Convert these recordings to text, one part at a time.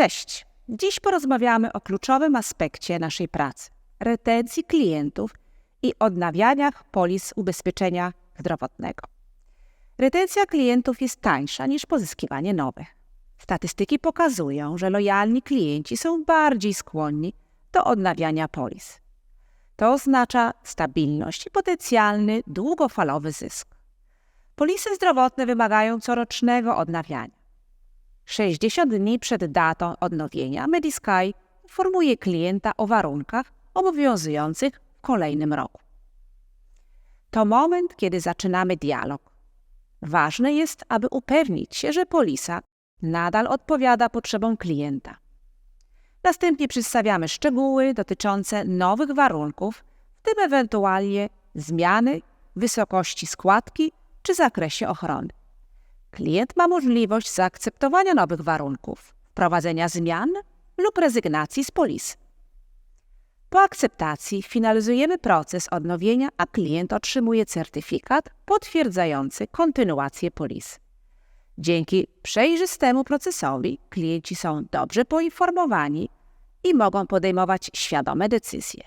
Cześć! Dziś porozmawiamy o kluczowym aspekcie naszej pracy retencji klientów i odnawianiach polis ubezpieczenia zdrowotnego. Retencja klientów jest tańsza niż pozyskiwanie nowych. Statystyki pokazują, że lojalni klienci są bardziej skłonni do odnawiania polis. To oznacza stabilność i potencjalny długofalowy zysk. Polisy zdrowotne wymagają corocznego odnawiania. 60 dni przed datą odnowienia Medisky informuje klienta o warunkach obowiązujących w kolejnym roku. To moment, kiedy zaczynamy dialog. Ważne jest, aby upewnić się, że polisa nadal odpowiada potrzebom klienta. Następnie przedstawiamy szczegóły dotyczące nowych warunków, w tym ewentualnie zmiany wysokości składki czy zakresie ochrony. Klient ma możliwość zaakceptowania nowych warunków, wprowadzenia zmian lub rezygnacji z polisy. Po akceptacji finalizujemy proces odnowienia, a klient otrzymuje certyfikat potwierdzający kontynuację polisy. Dzięki przejrzystemu procesowi klienci są dobrze poinformowani i mogą podejmować świadome decyzje.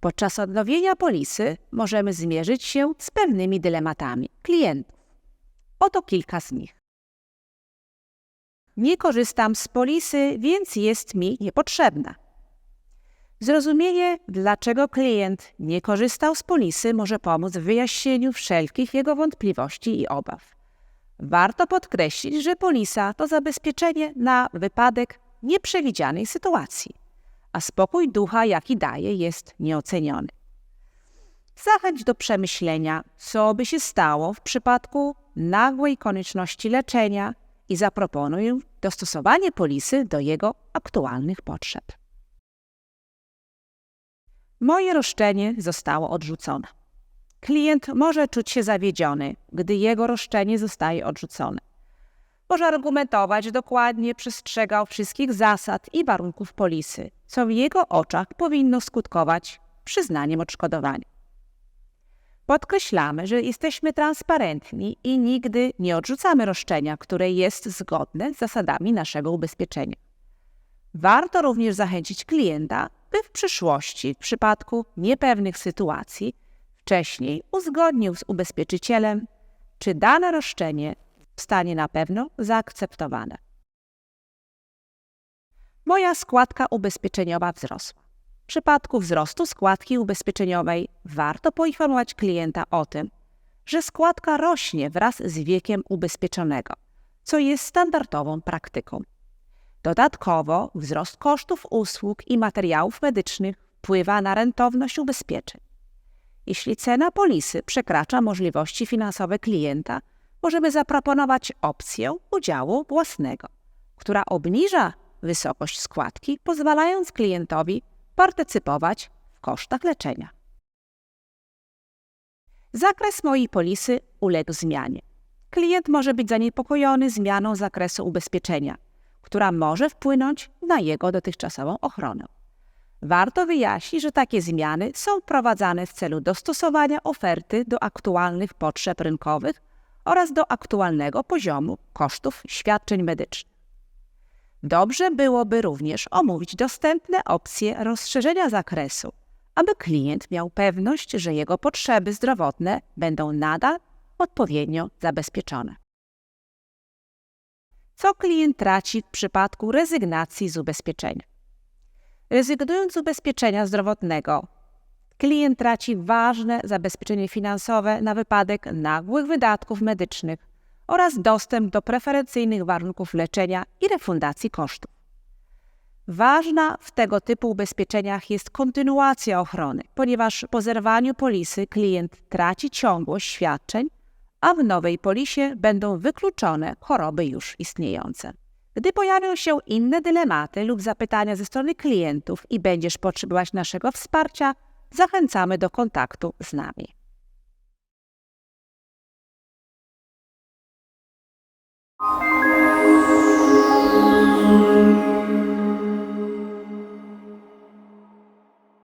Podczas odnowienia polisy możemy zmierzyć się z pewnymi dylematami klientów. Oto kilka z nich. Nie korzystam z polisy, więc jest mi niepotrzebna. Zrozumienie, dlaczego klient nie korzystał z polisy, może pomóc w wyjaśnieniu wszelkich jego wątpliwości i obaw. Warto podkreślić, że polisa to zabezpieczenie na wypadek nieprzewidzianej sytuacji, a spokój ducha, jaki daje, jest nieoceniony. Zachęć do przemyślenia, co by się stało w przypadku nagłej konieczności leczenia i zaproponuj dostosowanie polisy do jego aktualnych potrzeb. Moje roszczenie zostało odrzucone. Klient może czuć się zawiedziony, gdy jego roszczenie zostaje odrzucone. Może argumentować, dokładnie przestrzegał wszystkich zasad i warunków polisy, co w jego oczach powinno skutkować przyznaniem odszkodowania. Podkreślamy, że jesteśmy transparentni i nigdy nie odrzucamy roszczenia, które jest zgodne z zasadami naszego ubezpieczenia. Warto również zachęcić klienta, by w przyszłości, w przypadku niepewnych sytuacji, wcześniej uzgodnił z ubezpieczycielem, czy dane roszczenie zostanie na pewno zaakceptowane. Moja składka ubezpieczeniowa wzrosła. Przypadku wzrostu składki ubezpieczeniowej warto poinformować klienta o tym, że składka rośnie wraz z wiekiem ubezpieczonego, co jest standardową praktyką. Dodatkowo wzrost kosztów usług i materiałów medycznych wpływa na rentowność ubezpieczeń. Jeśli cena polisy przekracza możliwości finansowe klienta, możemy zaproponować opcję udziału własnego, która obniża wysokość składki, pozwalając klientowi partycypować w kosztach leczenia. Zakres mojej polisy uległ zmianie. Klient może być zaniepokojony zmianą zakresu ubezpieczenia, która może wpłynąć na jego dotychczasową ochronę. Warto wyjaśnić, że takie zmiany są wprowadzane w celu dostosowania oferty do aktualnych potrzeb rynkowych oraz do aktualnego poziomu kosztów świadczeń medycznych. Dobrze byłoby również omówić dostępne opcje rozszerzenia zakresu, aby klient miał pewność, że jego potrzeby zdrowotne będą nadal odpowiednio zabezpieczone. Co klient traci w przypadku rezygnacji z ubezpieczenia? Rezygnując z ubezpieczenia zdrowotnego, klient traci ważne zabezpieczenie finansowe na wypadek nagłych wydatków medycznych oraz dostęp do preferencyjnych warunków leczenia i refundacji kosztów. Ważna w tego typu ubezpieczeniach jest kontynuacja ochrony, ponieważ po zerwaniu polisy klient traci ciągłość świadczeń, a w nowej polisie będą wykluczone choroby już istniejące. Gdy pojawią się inne dylematy lub zapytania ze strony klientów i będziesz potrzebować naszego wsparcia, zachęcamy do kontaktu z nami.